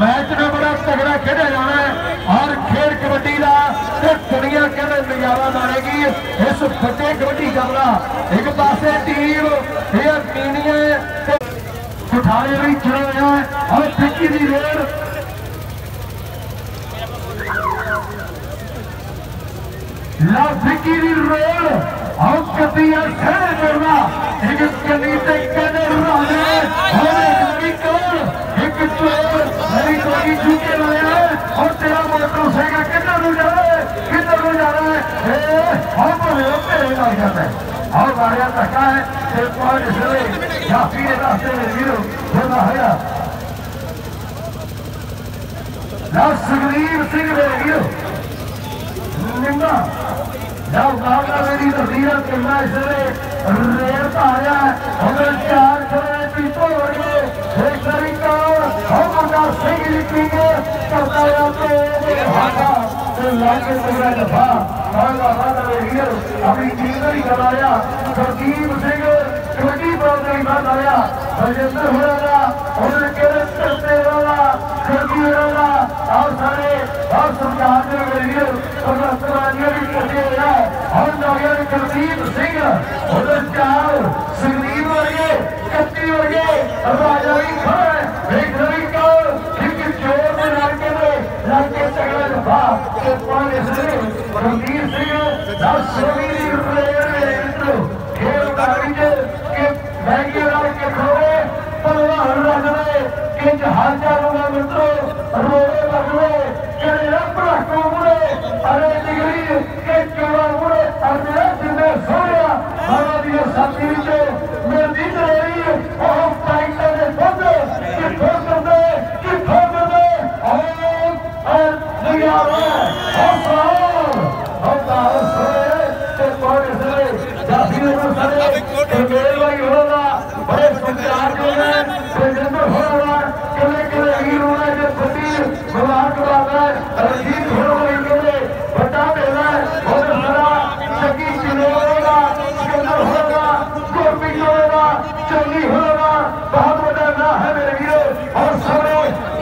Match ਨੂੰ ਬੜਾ ਤਗੜਾ ਖੇਡਿਆ ਜਾਣਾ ਹੈ ਔਰ ਖੇਡ ਕਬੱਡੀ ਦਾ ਤੇ ਦੁਨੀਆ ਕਹਿੰਦੇ ਨਜ਼ਾਰਾ ਮਾਣੇਗੀ ਇਸ ਫੱਟੇ ਕਬੱਡੀ ਕਰਨਾ ਇੱਕ ਪਾਸੇ ਟੀਮ ਇਹ ਪੀਣੀਏ ਤੇ ਉਠਾਏ ਵੀ ਚੜਿਆ ਹੈ ਔਰ ਫਿੱਕੀ ਦੀ ਰੇਡ ਲਾ ਫਿੱਕੀ ਦੀ ਰੇਡ ਔਰ ਕਤੀਆ ਖੜੇ ਕਰਨਾ ਇੱਕ ਕਨੀ ਤੇ ਕਦੇ ਰਾਜੇ ਔਰ ਇੱਕ ਵੀ ਕੋਲ ਇੱਕ ਚੋਰ ਮੇਰੀ ਕੋਈ ਝੂਕੇ ਲਾਇਆ ਔਰ ਤੇਰਾ ਮੋਟਰਸਾਈਕਲ ਕਿੱਧਰ ਨੂੰ ਜਾਵੇ ਕਿੱਧਰ ਨੂੰ ਜਾਵੇ ਏ ਔਰ ਬੜੇ ਤੇਰੇ ਨਾਲ ਜਾਂਦਾ ਹੈ, ਤੇ ਕੋਈ ਇਸਲੇ ਜਾਫੀ ਦੇ ਰਸਤੇ ਵਿੱਚ ਵੀਰੋ ਹੋਣਾ ਹੋਇਆ। ਨਾ ਸੁਖਵੀਰ ਸਿੰਘ ਦੇ ਵੀਰੋ ਨਿੰਗਾ ਨਾ ਬਾਬਾ ਮੇਰੀ ਤਸਵੀਰ ਕਿੰਨਾ ਇਸਲੇ ਰੇਰ ਧਾਰਿਆ ਉਹਦੇ ਚਾਰ ਖੜੇ ਪੀਪੋ ਵਰਗੇ ਇੱਕ ਵਾਰੀ ਕੌਣ ਹੋ ਮੁੰਡਾ ਸਿੰਘ ਲਿਖੀ ਕੇ ਕਰਦਾ ਆ ਤੇ ਹਾਗਾ ਤੇ ਲਾਗੇ ਪੂਰਾ ਦਫਾ ਆਲਾ ਬਾਬਾ ਦੇ ਵੀਰ ਆਪਣੀ ਟੀਮ ਦਾ ਹੀ ਕਰਾਇਆ ਸਰਦੀਪ ਸਿੰਘ ਕਬੱਡੀ ਬੋਰਡ ਦਾ ਹੀ ਬਾਤ ਆਇਆ ਰਜਿੰਦਰ ਹੋਣਾ ਦਾ ਉਹਨੇ ਕਿਹੜੇ ਕਰਤੇ ਵਾਲਾ ਸਰਦੀ ਵਾਲਾ ਆਹ ਸਾਰੇ ਆਹ ਸਰਕਾਰ ਦੇ ਵੀਰ ਉਹਨਾਂ ਸਰਾਜੀਆਂ ਵੀ ਕਰਦੇ ਹੋਇਆ ਹੁਣ ਨੌਜਵਾਨ ਨੇ ਕੁਲਦੀਪ ਸਿੰਘ ਉਹਦੇ ਚਾਰ ਸੁਖਦੀਪ ਵਰਗੇ ਕੱਤੀ ਵਰਗੇ ਰਾਜਾ ਵੀ ਖੜਾ ਵੇਖ ਰਹੀ ਕੌਰ ਇੱਕ ਜੋਰ ਦੇ ਨਾਲ ਕਹਿੰਦੇ ਲੱਗ ਕੇ ਤਗੜਾ ਦਫਾ ਤੇ ਪਾਣੇ ਸਰੇ ਕੁਲਦੀਪ ਸਿੰਘ ਦਾ ਸੋਵੀ ਦੀ ਪਲੇਅਰ ਦੇ ਇੰਟਰੋ ਖੇਡ ਕਾਰੀ ਦੇ ਕਿ ਮਹਿੰਗੇ ਨਾਲ ਕੇ ਖੋਏ ਭਲਵਾਨ ਰਗੜੇ ਕਿ ਜਹਾਜ਼ ਚਾਲੂਗਾ ਮਿੱਤਰੋ ਰੋਵੇ ਲੱਗਵੇ ਕਿਹੜੇ ਰੱਬ ਰੱਖੋ ਮੁੜੇ ਅਰੇ ਜਿਗਰੀ ਕਿ ਚੋਲਾ ਮੁੜੇ ਅਰੇ ਜਿੰਦੇ ਸੋਹਣਿਆ ਬਾਬਾ ਦੀ ਸਾਥੀ ਵਿੱਚ ਮਿਲਦੀ ਰਹੀ ਉਹ ਪਾਈਟਾਂ ਦੇ ਫੁੱਟ ਕਿੱਥੋਂ ਕਰਦੇ ਕਿੱਥੋਂ ਕਰਦੇ ਔਰ ਔਰ ਨਿਆਰਾ ਹੌਸਲਾ ਹੌਸਲਾ ਸੋਏ ਤੇ ਕੋੜੇ ਸਰੇ ਜਾਫੀ ਦੇ ਸਾਰੇ ਤੇ ਮੇਰੇ ਲਈ ਹੋਣਾ ਬੜੇ ਸੰਚਾਰ ਜੋ ਨੇ ਰਜਿੰਦਰ ਹੋਣਾ ਕਿਲੇ ਕਿਲੇ ਵੀਰ ਹੋਣਾ ਜੇ ਫੱਟੀ ਮੁਬਾਰਕ ਬਾਬਾ ਰਣਜੀਤ ਹੋਣਾ ਕਿਲੇ ਵੱਡਾ ਮੇਲਾ ਉਹਦੇ ਸਾਰਾ ਚੱਕੀ ਚਿਨੋਗਾ ਸਿਕੰਦਰ ਹੋਣਾ ਗੋਪੀ ਹੋਣਾ ਚੰਗੀ ਹੋਣਾ ਬਹੁਤ ਵੱਡਾ ਨਾਂ ਹੈ ਮੇਰੇ ਵੀਰੋ ਔਰ ਸਾਰੇ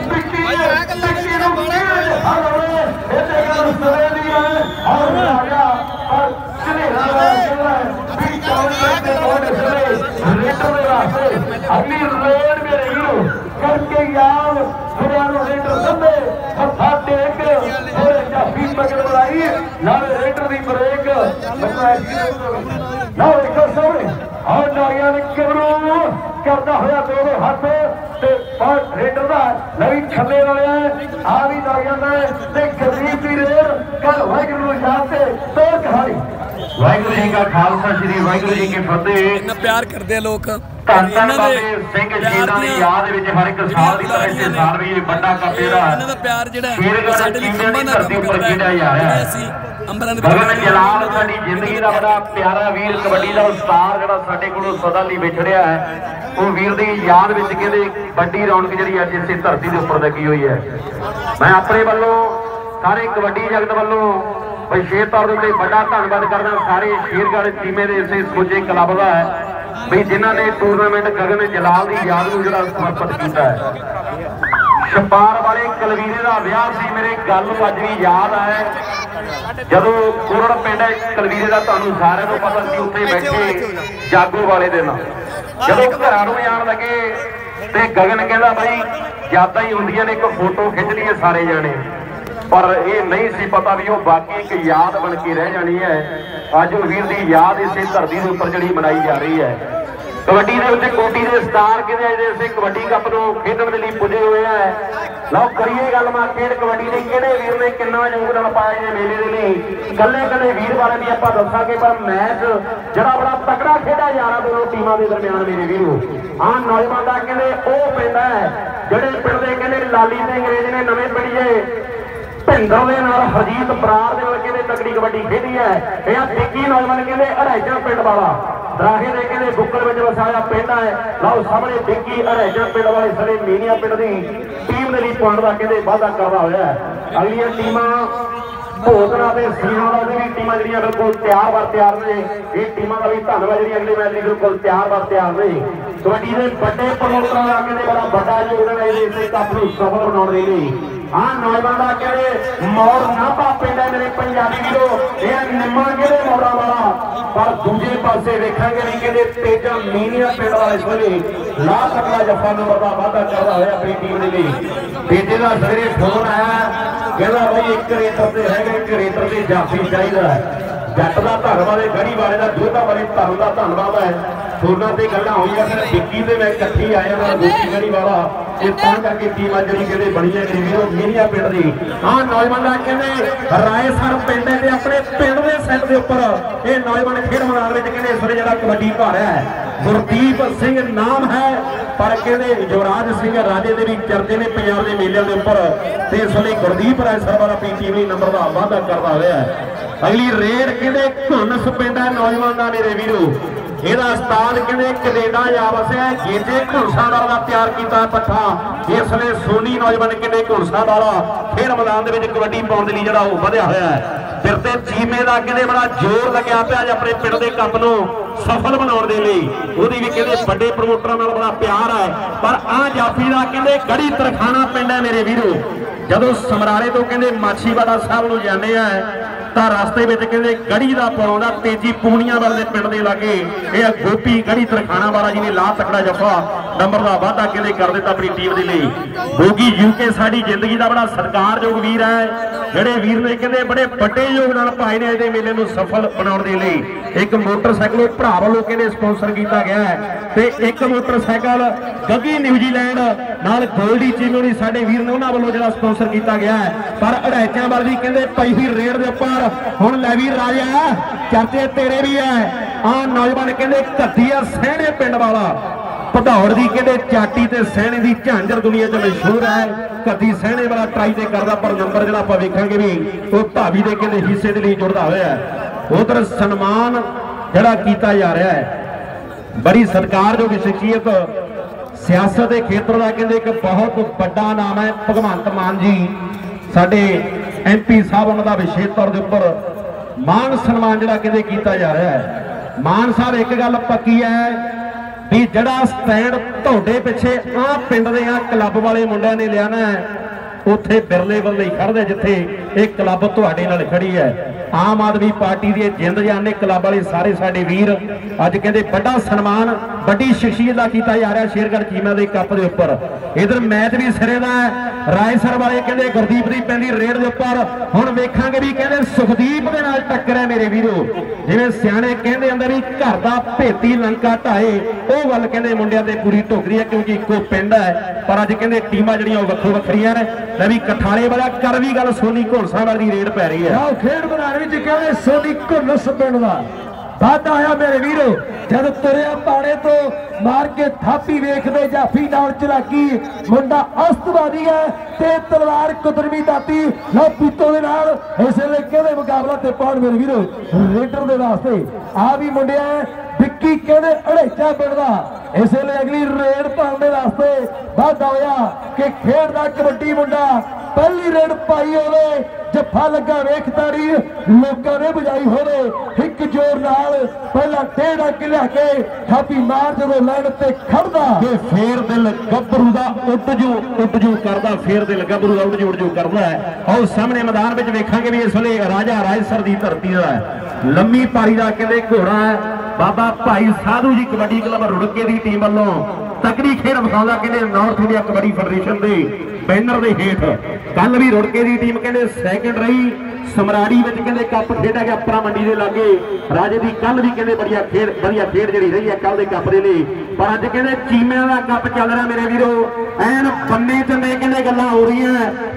ਵਿੱਕੀ ਵਿੱਕੀ ਨੂੰ ਕਿਹੜੇ ਹਲਵੇ ਇਹਦੇ ਗੱਲ ਸਵੇ ਦੀ ਹੈ ਔਰ ਆ ਗਿਆ ਔਰ ਚਲੇਰਾ ਚਲੇਰਾ ਵੀ ਚੌਂਕ ਦੇ ਕੋਲ ਚਲੇ ਰੇਟਰ ਦੇ ਵਾਸਤੇ ਅਗਲੀ ਰੇਡ ਮੇਰੇ ਵੀਰੋ ਕਰਕੇ ਯਾਦ ਖੁਦਾ ਟੇਕ। ਹੋਰੇ ਜਾਫੀ ਮਗਰ ਬੁਲਾਈ ਨਾਲ ਰੇਟਰ ਦੀ ਬ੍ਰੇਕ। ਨਾ ਇੱਕ ਸਾਹਮਣੇ ਔਰ ਨਾਰੀਆਂ ਨੇ ਕਿਬਰੂ ਕਰਦਾ ਹੋਇਆ ਦੋਵੇਂ ਹੱਥ। ਤੇ ਔਰ ਰੇਟਰ ਦਾ ਨਵੀਂ ਖੱਲੇ ਵਾਲਿਆ ਆ ਵੀ ਨਾਰੀਆਂ ਦਾ ਤੇ ਗਰੀਬ ਦੀ ਰੇਡ। ਕੱਲ ਵਾਹਿਗੁਰੂ ਨੂੰ ਯਾਦ ਤੇ ਤੋ ਕਹਾਣੀ। ਵਾਹਿਗੁਰੂ ਜੀ ਕਾ ਖਾਲਸਾ, ਸ੍ਰੀ ਵਾਹਿਗੁਰੂ ਜੀ ਕੀ ਫਤਿਹ। ਇੰਨਾ ਪਿਆਰ ਕਰਦੇ ਆ ਲੋਕ। ਧੰਨ ਧੰਨ ਬਾਬੇ ਸਿੰਘ ਸ਼ਹੀਦਾਂ ਦੀ ਯਾਦ ਵਿੱਚ ਹਰ ਇੱਕ ਸਾਲ ਦੀ ਤਰ੍ਹਾਂ ਇਸ ਸਾਲ ਵੀ ਵੱਡਾ ਕੱਪੇ ਦਾ ਇਹਨਾਂ ਦਾ ਪਿਆਰ ਜਿਹੜਾ ਸ਼ੇਰਗੜ੍ਹ ਸਾਡੇ ਲਈ ਚੀਮੇ ਖੰਭਾਂ ਦੀ ਦਾ ਧਰਤੀ ਕੰਮ ਉੱਪਰ ਕਰਦਾ ਖੇਡਿਆ ਜਾ ਰਿਹਾ ਹੈ। ਅਸੀਂ ਅੰਬਰਾਂ ਦੇ ਗਗਨ ਜਲਾਲ ਸਾਡੀ ਜ਼ਿੰਦਗੀ ਦਾ ਬੜਾ ਪਿਆਰਾ ਵੀਰ ਕਬੱਡੀ ਦਾ ਉਸਤਾਦ ਜਿਹੜਾ ਸਾਡੇ ਕੋਲੋਂ ਸਦਾ ਲਈ ਵਿਛੜਿਆ ਹੈ ਉਹ ਵੀਰ ਦੀ ਯਾਦ ਵਿੱਚ ਕਹਿੰਦੇ ਵੱਡੀ ਰੌਣਕ ਜਿਹੜੀ ਅੱਜ ਇਸੇ ਧਰਤੀ ਦੇ ਉੱਪਰ ਲੱਗੀ ਹੋਈ ਹੈ। ਮੈਂ ਆਪਣੇ ਵੱਲੋਂ ਸਾਰੇ ਕਬੱਡੀ ਜਗਤ ਵੱਲੋਂ ਵਿਸ਼ੇਸ਼ ਤੌਰ ਦੇ ਉੱਤੇ ਵੱਡਾ ਧੰਨਵਾਦ ਕਰਦਾ ਸਾਰੇ ਸ਼ੇਰਗੜ੍ਹ ਟੀਮੇ ਦੇ ਇਸੇ ਸੋਝੇ ਕਲੱਬ ਦਾ ਹੈ। ਵੀ ਜਿਨ੍ਹਾਂ ਨੇ ਟੂਰਨਾਮੈਂਟ ਗਗਨ ਜਲਾਲ ਦੀ ਯਾਦ ਨੂੰ ਜਿਹੜਾ ਸਮਰਪਿਤ ਕੀਤਾ ਹੈ। ਛਪਾਰ ਵਾਲੇ ਕਲਵੀਰੇ ਦਾ ਵਿਆਹ ਸੀ ਮੇਰੇ ਗੱਲ ਨੂੰ ਅੱਜ ਵੀ ਯਾਦ ਹੈ। ਜਦੋਂ ਕੁਰੜ ਪਿੰਡ ਹੈ ਕਲਵੀਰੇ ਦਾ ਤੁਹਾਨੂੰ ਸਾਰਿਆਂ ਨੂੰ ਪਤਾ ਸੀ ਉੱਥੇ ਬੈਠੇ ਜਾਗੋ ਵਾਲੇ ਦੇ ਨਾਲ। ਜਦੋਂ ਘਰਾਂ ਨੂੰ ਜਾਣ ਲੱਗੇ ਤੇ ਗਗਨ ਕਹਿੰਦਾ ਬਾਈ ਯਾਦਾਂ ਹੀ ਹੁੰਦੀਆਂ ਨੇ ਇੱਕ ਫੋਟੋ ਖਿੱਚ ਲਈਏ ਸਾਰੇ ਜਾਣੇ। ਪਰ ਇਹ ਨਹੀਂ ਸੀ ਪਤਾ ਵੀ ਉਹ ਬਾਕੀ ਇੱਕ ਯਾਦ ਬਣ ਕੇ ਰਹਿ ਜਾਣੀ ਹੈ। ਅੱਜ ਉਹ ਵੀਰ ਦੀ ਯਾਦ ਇਸੇ ਧਰਤੀ ਦੇ ਉੱਪਰ ਜਿਹੜੀ ਮਨਾਈ ਜਾ ਰਹੀ ਹੈ। ਕਬੱਡੀ ਦੇ ਵਿੱਚ ਕੋਟੀ ਦੇ ਸਟਾਰ ਕਿਤੇ ਅਜੇ ਇਸੇ ਕਬੱਡੀ ਕੱਪ ਨੂੰ ਖੇਡਣ ਦੇ ਲਈ ਪੁੱਜੇ ਹੋਏ ਆ। ਲਓ ਕਰੀਏ ਗੱਲ ਮਾ, ਖੇਡ ਕਬੱਡੀ ਦੇ ਕਿਹੜੇ ਵੀਰ ਨੇ ਕਿੰਨਾ ਯੋਗਦਾਨ ਪਾਇਆ ਜੇ ਮੇਲੇ ਦੇ ਲਈ? ਕੱਲੇ ਕੱਲੇ ਵੀਰ ਬਾਰੇ ਵੀ ਆਪਾਂ ਦੱਸਾਂਗੇ, ਪਰ ਮੈਚ ਜਿਹੜਾ ਬੜਾ ਤਕੜਾ ਖੇਡਿਆ ਜਾ ਰਿਹਾ ਦੋਨੋਂ ਟੀਮਾਂ ਦੇ ਦਰਮਿਆਨ ਮੇਰੇ ਵੀਰੋ। ਆਹ ਨੌਜਵਾਨ ਦਾ ਕਹਿੰਦੇ ਉਹ ਪਿੰਡ ਹੈ, ਜਿਹੜੇ ਪਿੰਡ ਦੇ ਕਹਿੰਦੇ ਲਾਲੀ ਤੇ ਅੰਗਰੇਜ਼ ਨੇ ਨਵੇਂ ਪਿੰਡੀਏ ਭਿੰਦਰ ਦੇ ਨਾਲ ਹਰਜੀਤ ਬਰਾੜ ਦੇ ਨਾਲ ਕਹਿੰਦੇ ਤਕੜੀ ਕਬੱਡੀ ਖੇਡੀ ਹੈ। ਇਹ ਆ ਟਿੱਕੀ ਨੌਜਵਾਨ ਕਹਿੰਦੇ ਅੜੈਜਾ ਪਿੰਡ ਵਾਲਾ। ਦਰਾਹੇ ਦੇ ਕਹਿੰਦੇ, ਬੁੱਕਲ ਵਿੱਚ ਵਸਾਇਆ ਪਿੰਡ ਹੈ। ਲਓ ਸਾਹਮਣੇ ਟਿੱਕੀ ਅੜੈਜਾ ਪਿੰਡ ਵਾਲੇ ਸਾਰੇ ਮੀਨੀਆ ਪਿੰਡ ਦੀ ਟੀਮ ਦੇ ਲਈ ਪੁਆਇੰਟ ਦਾ ਕਹਿੰਦੇ ਵਾਅਦਾ ਕਰਦਾ ਹੋਇਆ ਅਗਲੀਆਂ ਟੀਮਾਂ ਭੋਗਨਾ ਦੇ ਸੀਨਾ ਦਾ ਵੀ ਟੀਮਾਂ ਜਿਹੜੀਆਂ ਬਿਲਕੁਲ ਤਿਆਰ ਵਰ ਤਿਆਰ ਨੇ। ਇਹ ਟੀਮਾਂ ਦਾ ਵੀ ਧੰਨਵਾਦ ਜਿਹੜੀ ਅਗਲੇ ਮੈਚ ਲਈ ਬਿਲਕੁਲ ਤਿਆਰ ਵਰ ਤਿਆਰ ਨੇ। ਕਬੱਡੀ ਦੇ ਵੱਡੇ ਪ੍ਰਮੋਟਰਾਂ ਦਾ ਕਹਿੰਦੇ ਬੜਾ ਵੱਡਾ ਯੋਗਦਾਨ ਹੈ। ਇਸ ਕੱਪ ਨੂੰ ਸਫਲ ਬਣਾਉਣ ਦੇ ਲਈ। ਆ ਨੌਜਵਾਨ ਦਾ ਕਹਿੰਦੇ ਮੌੜ ਨਾਭਾ ਮੇਰੇ ਪੰਜਾਬੀ ਵੀਰੋ। ਇਹ ਨਿੰਮਾ ਕਿਹੜੇ ਮੌੜਾਂ ਵਾਲਾ? ਪਰ ਦੂਜੇ ਪਾਸੇ ਵੇਖਾਂਗੇ ਵੀ ਕਹਿੰਦੇ ਤੇਜਾ ਮੀਨੀਆ ਪਿੰਡ ਵਾਲਾ ਇਸ ਵੇਲੇ। ਲਾ ਸਕਦਾ ਜੱਫਾ ਨੰਬਰ ਦਾ ਵਾਅਦਾ ਕਰਦਾ ਹੋਇਆ ਆਪਣੀ ਟੀਮ ਦੇ ਲਈ। ਤੇਜੇ ਦਾ ਸਵੇਰੇ ਫੋਨ ਆਇਆ, ਕਹਿੰਦਾ ਬਈ ਇੱਕ ਰੇਟਰ ਤੇ ਹੈਗਾ, ਇੱਕ ਰੇਟਰ ਤੇ ਜਾਫੀ ਚਾਹੀਦਾ ਜੱਟ ਦਾ ਧਨ ਵਾਲੇ, ਗੜੀ ਵਾਲੇ ਦਾ ਦੋਧਾ ਵਾਲੇ ਧਰਮ ਦਾ ਧੰਨਵਾਦ ਹੈ। ਫੋਨਾਂ ਤੇ ਗੱਲਾਂ ਹੋਈਆਂ, ਫਿਰ ਵਿੱਕੀ ਤੇ ਮੈਂ ਇਕੱਠੀ ਆਇਆ ਮੈਂ ਦੂਜੀ ਗੜੀ ਵਾਲਾ। ਇਹ ਤਾਂ ਕਰਕੇ ਟੀਮ ਆ ਜਿਹੜੀ ਕਿਹੜੇ ਬਣੀ ਹੈ ਜਿਹੜੀ ਵੀਰੋ ਮੇਰੀਆਂ ਪਿੰਡ ਦੀ। ਹਾਂ ਨੌਜਵਾਨ ਦਾ ਕਹਿੰਦੇ ਰਾਏ ਪਿੰਡ ਦੇ ਆਪਣੇ ਪਿੰਡ ਦੇ ਸੈੱਟ ਦੇ ਉੱਪਰ ਇਹ ਨੌਜਵਾਨ ਖੇਡ ਮੈਦਾਨ ਵਿੱਚ ਕਹਿੰਦੇ ਇਸ ਵੇਲੇ ਜਿਹੜਾ ਕਬੱਡੀ ਪਾ ਰਿਹਾ ਹੈ, ਗੁਰਦੀਪ ਸਿੰਘ ਨਾਮ ਹੈ, ਪਰ ਕਹਿੰਦੇ ਯੁਵਰਾਜ ਸਿੰਘ ਰਾਜੇ ਦੇ ਵੀ ਚਰਚੇ ਨੇ ਪੰਜਾਬ ਦੇ ਮੇਲਿਆਂ ਦੇ ਉੱਪਰ ਤੇ ਇਸ ਵੇਲੇ ਗੁਰਦੀਪ ਰਾਏ ਸਰ ਵਾਲਾ ਆਪਣੀ ਟੀਮ ਲਈ ਨੰਬਰ ਦਾ ਵਾਅਦਾ ਕਰਦਾ ਹੋਇਆ ਹੈ। ਅਗਲੀ ਰੇਡ ਕਹਿੰਦੇ ਘੁੰਨਸ ਪਿੰਡ ਹੈ ਨੌਜਵਾਨਾਂ ਨੇ ਮੇਰੇ ਵੀਰੋ। ਇਹਦਾ ਉਸਤਾਦ ਕਹਿੰਦੇ ਕੈਨੇਡਾ ਜਾ ਵਸਿਆ ਜੇਜੇ ਘੁੰਸਾਦਾਰ ਦਾ ਤਿਆਰ ਕੀਤਾ ਪੱਠਾ, ਇਸ ਵੇਲੇ ਸੋਨੀ ਨੌਜਵਾਨ ਕਹਿੰਦੇ ਘੁੰਸਾਦਾਰਾ ਖੇਡ ਮੈਦਾਨ ਦੇ ਵਿੱਚ ਕਬੱਡੀ ਪਾਉਣ ਦੇ ਲਈ ਜਿਹੜਾ ਉਹ ਵਧਿਆ ਹੋਇਆ ਹੈ। ਫਿਰ ਤੇ ਚੀਮੇ ਦਾ ਕਹਿੰਦੇ ਬੜਾ ਜ਼ੋਰ ਲੱਗਿਆ ਪਿਆ ਅੱਜ ਆਪਣੇ ਪਿੰਡ ਦੇ ਕੰਮ ਨੂੰ ਸਫਲ ਬਣਾਉਣ ਦੇ ਲਈ। ਉਹਦੀ ਵੀ ਕਹਿੰਦੇ ਵੱਡੇ ਪ੍ਰਮੋਟਰਾਂ ਨਾਲ ਬੜਾ ਪਿਆਰ ਹੈ। ਪਰ ਆ ਜਾਫੀ ਦਾ ਕਹਿੰਦੇ ਗੜੀ ਤਰਖਾਣਾ ਪਿੰਡ ਹੈ ਮੇਰੇ ਵੀਰੋ। ਜਦੋਂ ਸਮਰਾਰੇ ਤੋਂ ਕਹਿੰਦੇ ਮਾਛੀਵਾੜਾ ਸਾਹਿਬ ਨੂੰ ਜਾਂਦੇ ਆ ਤਾਂ ਰਸਤੇ ਵਿੱਚ ਕਹਿੰਦੇ ਗੜੀ ਦਾ ਪਾਉਂਦਾ ਤੇਜੀ ਪੂਣੀਆਂ ਵਾਲੇ ਪਿੰਡ ਦੇ ਲਾਗੇ। ਇਹ ਗੋਪੀ ਗੜੀ ਤਰਖਾਣਾ ਵਾਲਾ ਜੀ ਨੇ ਲਾ ਤਕੜਾ ਜੱਫਾ ਨੰਬਰ ਦਾ ਵਾਅਦਾ ਕਹਿੰਦੇ ਕਰ ਦਿੱਤਾ ਆਪਣੀ ਟੀਮ ਦੇ ਲਈ। ਗੋਗੀ ਯੂਕੇ ਸਾਡੀ ਜ਼ਿੰਦਗੀ ਦਾ ਬੜਾ ਸਤਿਕਾਰਯੋਗ ਵੀਰ ਹੈ। ਜਿਹੜੇ ਵੀਰ ਨੇ ਕਹਿੰਦੇ ਬੜੇ ਵੱਡੇ ਯੋਗਦਾਨ ਪਾਏ ਨੇ ਇਹਦੇ ਮੇਲੇ ਨੂੰ ਸਫਲ ਬਣਾਉਣ ਦੇ ਲਈ। ਇੱਕ ਮੋਟਰਸਾਈਕਲ ਉਹ ਭਰਾ ਵੱਲੋਂ ਕਹਿੰਦੇ ਸਪਾਂਸਰ ਕੀਤਾ ਗਿਆ ਹੈ। ਤੇ ਇੱਕ ਮੋਟਰਸਾਈਕਲ ਗੱਗੀ ਨਿਊਜ਼ੀਲੈਂਡ ਨਾਲ ਗੋਲਡੀ ਚੀਮੋਨੀ ਸਾਡੇ ਵੀਰ ਨੇ ਉਹਨਾਂ ਵੱਲੋਂ ਜਿਹੜਾ ਸਪਾਂਸਰ ਕੀਤਾ ਗਿਆ ਹੈ। ਪਰ ਅੜੈਚਾਂ ਵਾਲੀ ਕਹਿੰਦੇ ਪਈ ਹੋਈ ਰੇਡ ਦੇ ਉੱਪਰ ਹੁਣ ਲੈ ਵੀ ਰਾਜਾ, ਚਰਚੇ ਤੇਰੇ ਵੀ ਹੈ ਆ ਨੌਜਵਾਨ ਕਹਿੰਦੇ ਘੱਟੀਆ ਸਹਿਣੇ ਪਿੰਡ ਵਾਲਾ। ਭਦੌੜ ਦੀ ਕਹਿੰਦੇ ਚਾਟੀ ਤੇ ਸਹਿਣੇ ਦੀ ਝਾਂਜਰ ਦੁਨੀਆ 'ਚ ਮਸ਼ਹੂਰ ਹੈ ਕੱਦੀ ਸਹਿਣੇ ਵਾਲਾ ਟਰਾਈ ਤੇ ਕਰਦਾ, ਪਰ ਨੰਬਰ ਜਿਹੜਾ ਆਪਾਂ ਵੇਖਾਂਗੇ ਵੀ ਉਹ ਭਾਵੀ ਦੇ ਕਹਿੰਦੇ ਹਿੱਸੇ ਦੇ ਲਈ ਜੁੜਦਾ ਹੋਇਆ ਉਧਰ ਸਨਮਾਨ ਜਿਹੜਾ ਕੀਤਾ ਜਾ ਰਿਹਾ ਹੈ ਬੜੀ ਸਤਿਕਾਰਯੋਗ ਸ਼ਖਸੀਅਤ ਸਿਆਸਤ ਦੇ ਖੇਤਰ ਦਾ ਕਹਿੰਦੇ ਇੱਕ ਬਹੁਤ ਵੱਡਾ ਨਾਮ ਹੈ ਭਗਵੰਤ ਮਾਨ ਜੀ। ਸਾਡੇ ਐਮਪੀ ਸਾਹਿਬ ਉਹਨਾਂ ਦਾ ਵਿਸ਼ੇਸ਼ ਤੌਰ ਦੇ ਉੱਪਰ ਮਾਨ ਸਨਮਾਨ ਜਿਹੜਾ ਕਿਤੇ ਕੀਤਾ ਜਾ ਰਿਹਾ ਹੈ। ਮਾਨ ਸਾਹਿਬ, ਇੱਕ ਗੱਲ ਪੱਕੀ ਹੈ ਵੀ ਜਿਹੜਾ ਸਟੈਂਡ ਤੁਹਾਡੇ ਪਿੱਛੇ ਆ ਪਿੰਡ ਦੇ ਆ ਕਲੱਬ ਵਾਲੇ ਮੁੰਡਿਆਂ ਨੇ ਲਿਆ ਨਾ ਉੱਥੇ ਬਿਰਲੇ ਵੱਲੇ ਹੀ ਖੜਦੇ ਜਿੱਥੇ ਇਹ ਕਲੱਬ ਤੁਹਾਡੇ ਨਾਲ ਖੜੀ ਹੈ। ਆਮ ਆਦਮੀ ਪਾਰਟੀ ਦੇ ਜਿੰਦ ਜਾਨੇ ਕਲੱਬ ਵਾਲੇ ਸਾਰੇ ਸਾਡੇ ਵੀਰ, ਅੱਜ ਕਹਿੰਦੇ ਵੱਡਾ ਸਨਮਾਨ, ਵੱਡੀ ਸ਼ਖਸੀਅਤ ਦਾ ਕੀਤਾ ਜਾ ਰਿਹਾ ਸ਼ੇਰਗੜ੍ਹ ਚੀਮਾ ਦੇ ਕੱਪ ਦੇ ਉੱਪਰ। ਇਧਰ ਮੈਚ ਵੀ ਸਿਰੇ ਦਾ ਰਾਏ ਸਰ ਵਾਲੇ ਕਹਿੰਦੇ ਗੁਰਦੀਪ ਦੀ ਪੈਂਦੀ ਰੇਡ ਦੇ ਉੱਪਰ। ਹੁਣ ਵੇਖਾਂਗੇ ਵੀ ਕਹਿੰਦੇ ਸੁਖਦੀਪ ਦੇ ਨਾਲ ਟੱਕਰ ਹੈ ਮੇਰੇ ਵੀਰੋ। ਜਿਵੇਂ ਸਿਆਣੇ ਕਹਿੰਦੇ ਅੰਦਰ ਵੀ ਘਰ ਦਾ ਭੇਤੀ ਲੰਕਾ ਢਾਏ, ਉਹ ਗੱਲ ਕਹਿੰਦੇ ਮੁੰਡਿਆਂ ਤੇ ਪੂਰੀ ਢੁਕਦੀ ਹੈ ਕਿਉਂਕਿ ਇੱਕੋ ਪਿੰਡ ਹੈ। ਪਰ ਅੱਜ ਕਹਿੰਦੇ ਟੀਮਾਂ ਜਿਹੜੀਆਂ ਉਹ ਵੱਖੋ ਵੱਖਰੀਆਂ ਨੇ। ਲੈ ਵੀ ਕਠਾਲੇ ਵਾਲਾ ਕਰ ਵੀ ਗੱਲ ਸੋਨੀ ਘੋਲਸਾ ਵਾਲੀ ਰੇਡ ਪੈ ਰਹੀ ਹੈ। ਆਓ ਖੇਡ ਮੈਦਾਨ ਵਿੱਚ ਕਹਿੰਦੇ ਸੋਨੀ ਘੁੰਨਸ ਪਿੰਡ ਦਾ। ਵਾਧਾ ਆਇਆ ਮੇਰੇ ਵੀਰੋ, ਜਦ ਤੁਰਿਆ ਪਾੜੇ ਤੋਂ ਮਾਰ ਕੇ ਥਾਪੀ ਵੇਖਦੇ ਜਾਫੀ ਨਾਲ ਚਲਾਕੀ। ਮੁੰਡਾ ਅਸਤਵਾਦੀ ਹੈ ਤੇ ਤਲਵਾਰ ਕੁਦਰਮੀ ਦਾਤੀ ਲੋ ਪੀਤੋ ਦੇ ਨਾਲ। ਇਸ ਵੇਲੇ ਕਹਿੰਦੇ ਮੁਕਾਬਲਾ ਤੇ ਪਾਉਣ ਮੇਰੇ ਵੀਰੋ, ਰੇਡਰ ਦੇ ਵਾਸਤੇ। ਆ ਵੀ ਮੁੰਡਿਆ ਵਿੱਕੀ ਕਿਹੜੇ ਅੜੇਚਾ ਪਿੰਡ ਦਾ ਇਸ ਵੇਲੇ ਅਗਲੀ ਰੇਡ ਪਾਉਣ ਦੇ ਵਾਸਤੇ ਵਾਧਾ ਹੋਇਆ ਕਿ ਖੇਡ ਦਾ ਕਬੱਡੀ ਮੁੰਡਾ ਪਹਿਲੀ ਰੇਡ ਪਾਈ ਹੋਵੇ, ਜੱਫਾ ਲੱਗਾ ਵੇਖ ਤਾੜੀ ਲੋਕਾਂ ਨੇ ਬਜਾਈ ਹੋਵੇ। ਇੱਕ ਜੋਰ ਨਾਲ ਪਹਿਲਾ ਟੇੜਾ ਕਿਲਿਆ ਕੇ ਥਾਪੀ ਮਾਰ ਜਦੋਂ ਲੈਣ ਤੇ ਖੜਦਾ ਕਿ ਫੇਰ ਦਿਲ ਗੱਭਰੂ ਦਾ ਉੱਡ ਜੂ ਉੱਡ ਜੂ ਕਰਦਾ, ਫੇਰ ਦਿਲ ਗੱਭਰੂ ਦਾ ਉੱਡ ਜੂ ਉੱਡ ਜੂ ਕਰਦਾ ਹੈ। ਆਓ ਸਾਹਮਣੇ ਮੈਦਾਨ ਵਿੱਚ ਵੇਖਾਂਗੇ ਵੀ ਇਸ ਵੇਲੇ ਰਾਜਾ ਰਾਜਸਰ ਦੀ ਧਰਤੀ ਦਾ ਲੰਮੀ ਪਾਰੀ ਦਾ ਕਹਿੰਦੇ ਘੋੜਾ ਹੈ ਬਾਬਾ ਭਾਈ ਸਾਧੂ ਜੀ ਕਬੱਡੀ ਕਲੱਬ ਰੁੜਕੇ ਦੀ ਟੀਮ ਵੱਲੋਂ ਤਕੜੀ ਖੇਡ ਵਿਖਾਉਂਦਾ ਕਹਿੰਦੇ ਨਾਰਥ ਇੰਡੀਆ ਕਬੱਡੀ ਫੈਡਰੇਸ਼ਨ ਦੇ ਬੈਨਰ ਦੇ ਹੇਠ। ਕੱਲ ਵੀ ਰੁੜਕੇ ਦੀ ਟੀਮ ਕਹਿੰਦੇ ਸੈਕਿੰਡ ਰਹੀ। ਸਮਰਾੜੀ ਵਿੱਚ ਕਹਿੰਦੇ ਕੱਪ ਖੇਡਿਆ ਗਿਆ ਪਰਾ ਮੰਡੀ ਦੇ ਲਾਗੇ। ਰਾਜੇ ਦੀ ਕੱਲ ਵੀ ਕਹਿੰਦੇ ਬੜੀਆ ਖੇਡ ਵਧੀਆ ਖੇਡ ਜਿਹੜੀ ਰਹੀ ਹੈ ਕੱਲ ਦੇ ਕੱਪ ਦੇ ਲਈ। ਪਰ ਅੱਜ ਕਹਿੰਦੇ ਚੀਮਿਆਂ ਦਾ ਕੱਪ ਚੱਲ ਰਿਹਾ ਮੇਰੇ ਵੀਰੋ। ਐਨ ਬੰਨੇ ਚੰਨੇ ਕਹਿੰਦੇ ਗੱਲਾਂ ਹੋ ਰਹੀਆਂ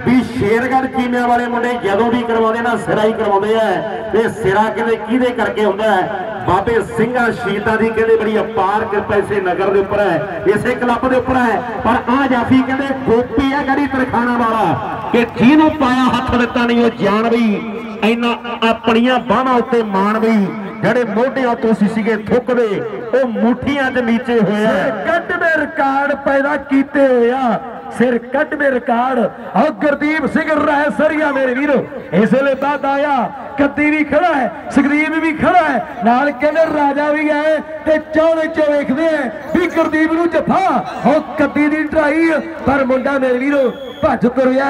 ਵੀ ਸ਼ੇਰਗੜ੍ਹ ਚੀਮਿਆਂ ਵਾਲੇ ਮੁੰਡੇ ਜਦੋਂ ਵੀ ਕਰਵਾਉਂਦੇ ਨਾ ਸਿਰਾ ਹੀ ਕਰਵਾਉਂਦੇ ਆ ਤੇ ਸਿਰਾ ਕਹਿੰਦੇ ਕਿਹਦੇ ਕਰਕੇ ਹੁੰਦਾ ਹੈ ਬਾਬੇ ਸਿੰਘਾਂ ਸ਼ਹੀਦਾਂ ਦੀ ਕਹਿੰਦੇ ਬੜੀ ਅਪਾਰ ਕਿਰਪਾ ਇਸੇ ਨਗਰ ਦੇ ਉੱਪਰ ਹੈ ਇਸੇ ਕਲੱਬ ਦੇ ਉੱਪਰ ਹੈ ਪਰ ਆ ਜਾਫੀ ਕਹਿੰਦੇ ਗੋਪੀ ਹੈ ਗੜੀ ਤਰਖਾਣਾ ਵਾਲਾ। ਕਿ ਜਿਹਨੂੰ ਪਾਇਆ ਹੱਥ ਦਿੱਤਾ ਨਹੀਂ ਉਹ ਜਾਣ ਵੀ ਇਹਨਾਂ ਆਪਣੀਆਂ ਬਾਹਾਂ ਉੱਤੇ ਮਾਣ ਵੀ ਜਿਹੜੇ ਮੋਢਿਆਂ ਤੋਂ ਸੀ ਥੁੱਕਦੇ ਉਹ ਮੁੱਠੀਆਂ 'ਚ ਨੀਚੇ ਹੋਇਆ ਗੱਡ ਰਿਕਾਰਡ ਪੈਦਾ ਕੀਤੇ ਹੋਇਆ ਸਿਰ ਕੱਢ ਰਿਕਾਰਡ। ਆ ਗੁਰਦੀਪ ਸਿੰਘ ਰਹਿ ਸਰੀਆ ਮੇਰੇ ਵੀਰੋ। ਇਸ ਵੇਲੇ ਬਾਅਦ ਆਇਆ। ਕੱਦੀ ਵੀ ਖੜਾ ਹੈ, ਸੁਖਦੀਪ ਵੀ ਖੜਾ ਹੈ। ਨਾਲ ਕਹਿੰਦੇ ਰਾਜਾ ਵੀ ਹੈ ਤੇ ਚੌੜੇ ਚੋ ਵੇਖਦੇ ਆ ਵੀ ਗੁਰਦੀਪ ਨੂੰ ਜਫਾ। ਉਹ ਕੱਦੀ ਦੀ ਢਾਈ, ਪਰ ਮੁੰਡਾ ਮੇਰੇ ਵੀਰੋ ਭੱਜ ਤੁਰਿਆ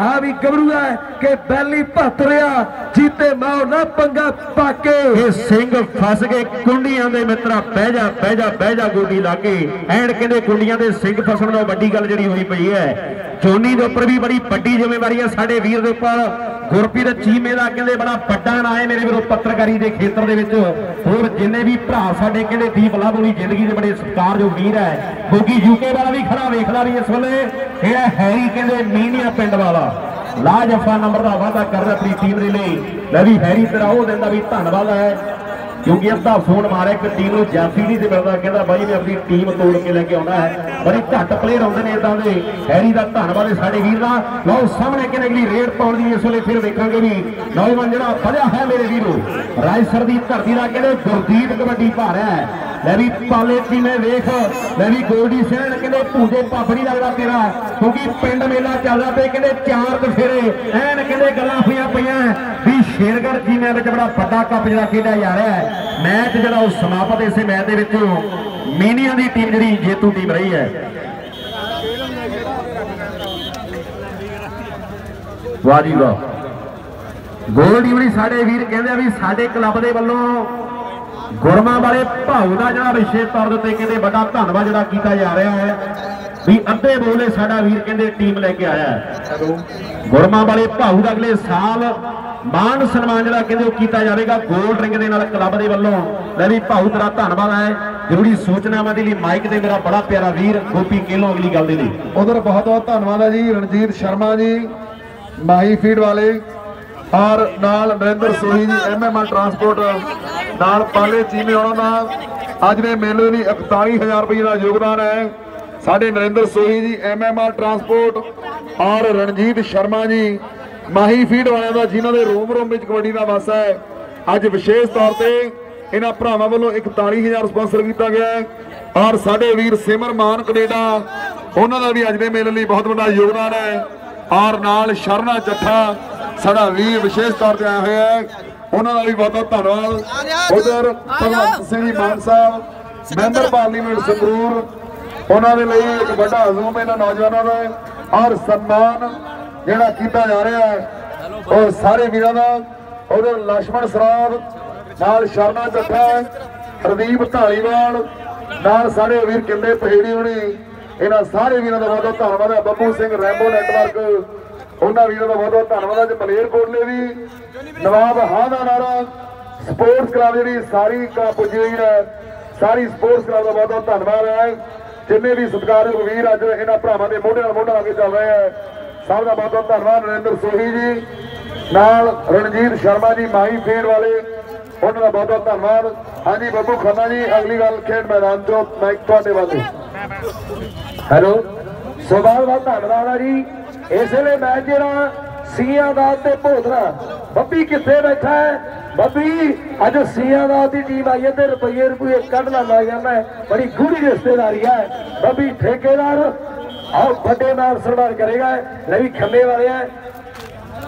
ਆ ਵੀ ਗੱਭਰੂ ਹੈ ਕਿ ਬੈਲੀ ਭੱਤ ਰਿਆ ਜੀਤੇ ਮਾਓ ਨਾ ਪੰਗਾ ਪਾਕੇ। ਇਹ ਸਿੰਘ ਫਸ ਗਏ ਕੁੰਡੀਆਂ ਦੇ ਮਿੱਤਰਾ, ਬਹਿ ਜਾ ਬਹਿ ਜਾ ਬਹਿ ਜਾ ਗੋਡੀ ਲਾ ਕੇ। ਐਣ ਕਹਿੰਦੇ ਕੁੰਡੀਆਂ ਦੇ ਸਿੰਘ ਫਸਣ ਦਾ ਵੱਡੀ ਗੱਲ ਜਿਹੜੀ ਹੋਈ ਪਈ ਹੈ। ਜੋਨੀ ਦੇ ਉੱਪਰ ਵੀ ਬੜੀ ਵੱਡੀ ਜ਼ਿੰਮੇਵਾਰੀ ਹੈ ਸਾਡੇ ਵੀਰ ਦੇ ਉੱਪਰ। ਗੁਰਪ੍ਰੀਤ ਚੀਮੇ ਦਾ ਕਹਿੰਦੇ ਬੜਾ ਵੱਡਾ ਨਾਂ ਹੈ ਮੇਰੇ ਵੀਰੋ ਪੱਤਰਕਾਰੀ ਦੇ ਖੇਤਰ ਦੇ ਵਿੱਚ। ਹੋਰ ਜਿੰਨੇ ਵੀ ਭਰਾ ਸਾਡੇ ਕਹਿੰਦੇ ਦੀਪ ਲਾਭ ਹੋਣੀ ਜ਼ਿੰਦਗੀ ਦੇ ਬੜੇ ਸਤਿਕਾਰਯੋਗ ਵੀਰ ਹੈ। ਕਿਉਂਕਿ ਯੂਕੇ ਵਾਲਾ ਵੀ ਖੜਾ ਵੇਖਦਾ ਵੀ ਇਸ ਵੇਲੇ। ਇਹ ਹੈ ਹੈਰੀ ਕਹਿੰਦੇ ਮੀਨੀਆ ਪਿੰਡ ਵਾਲਾ। ਲਾਜਫਾ ਨੰਬਰ ਦਾ ਵਾਅਦਾ ਕਰ ਰਿਹਾ ਆਪਣੀ ਟੀਮ ਦੇ ਲਈ। ਲੈ ਵੀ ਹੈਰੀ ਤੇਰਾ ਉਹ ਦਿਨ ਦਾ ਵੀ ਧੰਨਵਾਦ ਹੈ। ਕਿਉਂਕਿ ਅੱਧਾ ਫੋਨ ਮਾਰਿਆ, ਇੱਕ ਟੀਮ ਨੂੰ ਜਾਫੀ ਨਹੀਂ ਤੇ ਮਿਲਦਾ। ਕਹਿੰਦਾ ਬਾਈ, ਮੈਂ ਆਪਣੀ ਟੀਮ ਤੋੜ ਕੇ ਲੈ ਕੇ ਆਉਣਾ ਹੈ। ਬੜੇ ਘੱਟ ਪਲੇਅਰ ਆਉਂਦੇ ਨੇ ਇਦਾਂ ਦੇ। ਹੈਰੀ ਦਾ ਧੰਨਵਾਦ ਹੈ ਸਾਡੇ ਵੀਰ ਦਾ। ਲਓ, ਸਾਹਮਣੇ ਕਿਨੇ ਅਗਲੀ ਰੇਡ ਪਾਉਣ ਦੀ, ਇਸ ਵੇਲੇ ਫਿਰ ਵੇਖਾਂਗੇ ਵੀ ਨੌਜਵਾਨ ਜਿਹੜਾ ਵਧਿਆ ਹੈ ਮੇਰੇ ਵੀਰੋ। ਰਾਜਸਰ ਦੀ ਧਰਤੀ ਦਾ ਕਹਿੰਦੇ ਗੁਰਦੀਪ ਕਬੱਡੀ ਪਾ ਹੈ। ਲੈ ਵੀ ਪਾਲੇ ਟੀਮੇ ਵੇਖ? ਲੈ ਵੀ ਗੋਲਡੀ ਸੈਣ ਕਹਿੰਦੇ ਭੂਜੇ ਪੱਬ ਨਹੀਂ ਲੱਗਦਾ ਤੇਰਾ? ਕਿਉਂਕਿ ਪਿੰਡ ਮੇਲਾ ਚੱਲਦਾ ਤੇ ਕਹਿੰਦੇ ਚਾਰ ਦਫੇਰੇ ਐਨ ਕਹਿੰਦੇ ਗੱਲਾਂ ਹੋਈਆਂ ਪਈਆਂ। ਵੀ ਸ਼ੇਰਗੜ੍ਹ ਟੀਮਾਂ ਵਿੱਚ ਬੜਾ ਵੱਡਾ ਕੱਪ ਜਿਹੜਾ ਖੇਡਿਆ ਜਾ ਰਿਹਾ ਹੈ। ਮੈਚ ਜਿਹੜਾ ਉਹ ਸਮਾਪਤ ਇਸੇ ਮੈਚ ਦੇ ਵਿੱਚ ਮੀਨੀਆਂ ਦੀ ਟੀਮ ਜਿਹੜੀ ਜੇਤੂ ਟੀਮ ਰਹੀ ਹੈ। ਵਾਹ ਜੀ ਵਾਹ। ਗੋਲਡੀ ਵੀ ਸਾਡੇ ਵੀਰ ਕਹਿੰਦੇ ਆ ਵੀ ਸਾਡੇ ਕਲੱਬ ਦੇ ਵੱਲੋਂ ਗੁਰਮਾ ਵਾਲੇ ਭਾਉ ਦਾ ਜਿਹੜਾ ਵਿਸ਼ੇਸ਼ ਤੌਰ ਦੇ ਉੱਤੇ ਕਹਿੰਦੇ ਵੱਡਾ ਧੰਨਵਾਦ ਜਿਹੜਾ ਕੀਤਾ ਜਾ ਰਿਹਾ ਹੈ ਵੀ ਅੱਧੇ ਬੋਲੇ ਸਾਡਾ ਵੀਰ ਕਹਿੰਦੇ ਟੀਮ ਲੈ ਕੇ ਆਇਆ ਹੈ। ਗੁਰਮਾ ਵਾਲੇ ਭਾਉ ਦਾ ਅਗਲੇ ਸਾਲ ਮਾਨ ਸਨਮਾਨ ਜਿਹੜਾ ਕਹਿੰਦੇ ਉਹ ਕੀਤਾ ਜਾਵੇਗਾ 골ਡ ਰਿੰਗ ਦੇ ਨਾਲ ਕਲੱਬ ਦੇ ਵੱਲੋਂ। ਲੈ ਵੀ ਭਾਉ ਤੇਰਾ ਧੰਨਵਾਦ ਹੈ ਜ਼ਰੂਰੀ ਸੂਚਨਾਵਾਂ ਦੇ ਲਈ ਮਾਈਕ ਤੇ ਮੇਰਾ ਬੜਾ ਪਿਆਰਾ ਵੀਰ ਗੋਪੀ ਕੇਲੋ ਅਗਲੀ ਗੱਲ ਦੇ ਲਈ। ਉਧਰ ਬਹੁਤ ਬਹੁਤ ਧੰਨਵਾਦ ਹੈ ਜੀ ਰਣਜੀਤ ਸ਼ਰਮਾ ਜੀ ਮਾਹੀ ਫੀਡ ਵਾਲੇ ਔਰ ਨਾਲ ਨਰਿੰਦਰ ਸੋਹੀ ਜੀ ਐਮਐਮਆਰ ਟਰਾਂਸਪੋਰਟ ਨਾਲ ਪਾਲੇ ਚੀਮੇ ਉਹਨਾਂ ਦਾ ਅੱਜ ਦੇ ਮੇਲੇ ਲਈ 41000 ਰੁਪਏ ਦਾ ਯੋਗਦਾਨ ਹੈ। ਸਾਡੇ ਨਰਿੰਦਰ ਸੋਹੀ ਜੀ ਐਮਐਮਆਰ ਟਰਾਂਸਪੋਰਟ ਔਰ ਰਣਜੀਤ ਸ਼ਰਮਾ ਜੀ, ਮਾਹੀ ਫੀਡ ਵਾਲਿਆਂ ਦਾ, ਜਿਨ੍ਹਾਂ ਦੇ ਰੂਮ ਰੂਮ ਵਿੱਚ ਕਬੱਡੀ ਦਾ ਵਾਸਾ ਹੈ। ਅੱਜ ਵਿਸ਼ੇਸ਼ ਤੌਰ ਤੇ ਇਹਨਾਂ ਭਰਾਵਾਂ ਵੱਲੋਂ 41000 ਸਪਾਂਸਰ ਕੀਤਾ ਗਿਆ ਹੈ। ਔਰ ਸਾਡੇ ਵੀਰ ਸਿਮਰ ਮਾਨ ਕੈਨੇਡਾ, ਉਹਨਾਂ ਦਾ ਵੀ ਅੱਜ ਦੇ ਮੇਲੇ ਲਈ ਬਹੁਤ ਵੱਡਾ ਯੋਗਦਾਨ ਹੈ। ਔਰ ਨਾਲ ਸ਼ਰਨਾ ਚੱਠਾ ਸਾਡਾ ਵੀਰ ਵਿਸ਼ੇਸ਼ ਤੌਰ ਤੇ ਆਇਆ ਹੋਇਆ ਹੈ। ਉਹਨਾਂ ਦਾ ਵੀ ਬਹੁਤ ਬਹੁਤ ਧੰਨਵਾਦ। ਉਧਰ ਭਗਵੰਤ ਸਿੰਘ ਮਾਨ ਸਾਹਿਬ ਮੈਂਬਰ ਪਾਰਲੀਮੈਂਟ ਸੰਗਰੂਰ ਉਹਨਾਂ ਦੇ ਲਈ ਇੱਕ ਵੱਡਾ ਹਜ਼ੂਮ ਇਹਨਾਂ ਨੌਜਵਾਨਾਂ ਦਾ ਔਰ ਸਨਮਾਨ ਜਿਹੜਾ ਕੀਤਾ ਜਾ ਰਿਹਾ ਹੈ ਉਹ ਸਾਰੇ ਵੀਰਾਂ ਦਾ। ਉਧਰ ਲక్ష్మణ ਸਰਾਬ ਨਾਲ ਸ਼ਰਨਾ ਜੱਥਾ ਪ੍ਰਦੀਪ ਧਾਲੀਵਾਲ ਨਾਲ ਸਾਡੇ ਵੀਰ ਕਿੰਨੇ ਪਹੇੜੀ ਹੋਣੀ ਇਹਨਾਂ ਸਾਰੇ ਵੀਰਾਂ ਦਾ ਬਹੁਤ ਬਹੁਤ ਧੰਨਵਾਦ ਹੈ। ਬੱਬੂ ਸਿੰਘ ਰੈਂਬੋ ਨੈਟਵਰਕ ਉਹਨਾਂ ਵੀਰਾਂ ਦਾ ਬਹੁਤ ਬਹੁਤ ਧੰਨਵਾਦ। ਹੈ ਜੇ ਮਲੇਰ ਕੋਟਲੇ ਵੀ ਨਵਾਬ ਹਾਂ ਦਾ ਨਾਰਾ ਸਪੋਰਟਸ ਕਲੱਬ ਜਿਹੜੀ ਸਾਰੀ ਕਾ ਪੁੱਜੀ ਹੋਈ ਹੈ। ਸਾਰੀ ਸਪੋਰਟਸ ਕਲੱਬ ਦਾ ਬਹੁਤ ਬਹੁਤ ਧੰਨਵਾਦ ਹੈ। ਜਿੰਨੇ ਵੀ ਸਤਿਕਾਰਯੋਗ ਵੀਰ ਅੱਜ ਇਹਨਾਂ ਭਰਾਵਾਂ ਦੇ ਮੋਢੇ ਨਾਲ ਮੋਢਾ ਲਾ ਕੇ ਚੱਲ ਰਹੇ ਹੈ। ਸਭ ਦਾ ਬਹੁਤ ਬਹੁਤ ਧੰਨਵਾਦ। ਨਰਿੰਦਰ ਸੋਹੀ ਜੀ, ਨਾਲ ਰਣਜੀਤ ਸ਼ਰਮਾ ਜੀ, ਮਾਹੀ ਫੇਰ ਵਾਲੇ, ਉਹਨਾਂ ਦਾ ਬਹੁਤ ਬਹੁਤ ਧੰਨਵਾਦ। ਹਾਂਜੀ, ਬੱਬੂ ਖੰਨਾ ਜੀ, ਅਗਲੀ ਗੱਲ ਖੇਡ ਮੈਦਾਨ ਤੋਂ ਮਾਈਕ ਤੁਹਾਡੇ ਵੱਲ। ਹੈਲੋ, ਸੋ ਬਹੁਤ ਬਹੁਤ ਧੰਨਵਾਦ ਆ ਜੀ। ਇਸ ਵੇਲੇ ਮੈਂ ਜਿਹੜਾ ਸੀਆਂ ਦਾ ਤੇ ਭੋਦਰਾ, ਬੱਬੀ ਕਿੱਥੇ ਬੈਠਾ ਹੈ? ਬੱਬੀ, ਅੱਜ ਸੀਆਂ ਦਾ ਦੀ ਟੀਮ ਆਈ ਹੈ ਤੇ ਰੁਪਈਏ ਰੁਪਈਏ ਕੱਢਣਾ ਲੱਗ ਜਾਂਦਾ ਬੜੀ ਗੂੜੀ ਰਿਸ਼ਤੇਦਾਰੀ ਹੈ। ਬੱਬੀ ਠੇਕੇਦਾਰ, ਆਓ ਵੱਡੇ ਨਾਲ ਸਰਦਾਰ ਕਰੇਗਾ। ਲੈ ਵੀ ਖੰਨੇ ਵਾਲੇ ਆ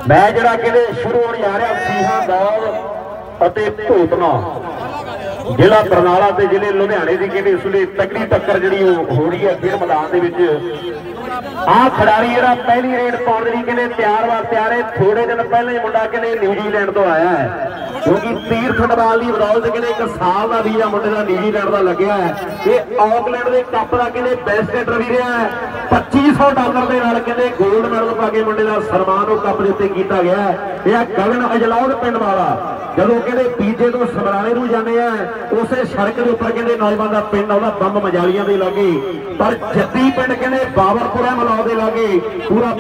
ਮੈਂ ਜਿਹੜਾ ਕਹਿੰਦੇ ਸ਼ੁਰੂ ਹੋਣ ਜਾ ਰਿਹਾ, ਸੀਹਾਂ ਦੌੜ ਅਤੇ ਭੂਤਨਾ ਜ਼ਿਲ੍ਹਾ ਬਰਨਾਲਾ ਤੇ ਜ਼ਿਲ੍ਹੇ ਲੁਧਿਆਣੇ ਦੀ ਕਹਿੰਦੇ ਇਸ ਵੇਲੇ ਤਕੜੀ ਟੱਕਰ ਜਿਹੜੀ ਹੋ ਰਹੀ ਹੈ ਫਿਰ ਮੈਦਾਨ ਦੇ ਵਿੱਚ। ਆਹ ਖਿਡਾਰੀ ਜਿਹੜਾ ਪਹਿਲੀ ਰੇਡ ਪਾਉਣ ਦੇ ਲਈ ਕਹਿੰਦੇ ਤਿਆਰ ਵਾਰ ਤਿਆਰ ਹੈ। ਥੋੜੇ ਦਿਨ ਪਹਿਲਾਂ ਹੀ ਮੁੰਡਾ ਕਹਿੰਦੇ ਨਿਊਜ਼ੀਲੈਂਡ ਤੋਂ ਆਇਆ ਹੈ। ਕਿਉਂਕਿ ਤੀਰਥ ਨਵਾਲ ਦੀ ਬਦੌਲਤ ਕਹਿੰਦੇ ਇੱਕ ਸਾਲ ਦਾ ਵੀਜ਼ਾ ਮੁੰਡੇ ਦਾ ਨਿਊਜ਼ੀਲੈਂਡ ਦਾ ਲੱਗਿਆ ਹੈ। ਇਹ ਆਕਲੈਂਡ ਦੇ ਕੱਪ ਦਾ ਕਹਿੰਦੇ ਬੈਸਟ ਹਿੱਟਰ ਵੀ ਰਿਹਾ ਹੈ। 2500 ਡਾਲਰ ਦੇ ਨਾਲ ਕਹਿੰਦੇ 골ਡ ਮੈਡਲ ਪਾ ਕੇ ਮੁੰਡੇ ਦਾ ਸਨਮਾਨ ਉਹ ਕੱਪ ਦੇ ਉੱਤੇ ਕੀਤਾ ਗਿਆ ਹੈ। ਇਹ ਆ ਗਗਨ ਅਜਲੌਦ ਪਿੰਡ ਵਾਲਾ। ਜਦੋਂ ਕਹਿੰਦੇ ਪੀਜੇ ਤੋਂ ਸਮਰਾਲੇ ਨੂੰ ਜਾਂਦੇ ਆ, ਉਸੇ ਸੜਕ ਦੇ ਉੱਪਰ ਕਹਿੰਦੇ ਨੌਜਵਾਨ ਦਾ ਪਿੰਡ ਆਉਂਦਾ, ਬੰਬ ਮਜਾਲੀਆਂ ਦੇ ਲਾਗੇ। ਪਰ ਜੱਦੀ ਪਿੰਡ ਕਹਿੰਦੇ ਬਾਬਰਪੁਰਾ ਮਲੌਦ ਦੇ ਲਾਗੇ ਪੂਰਾ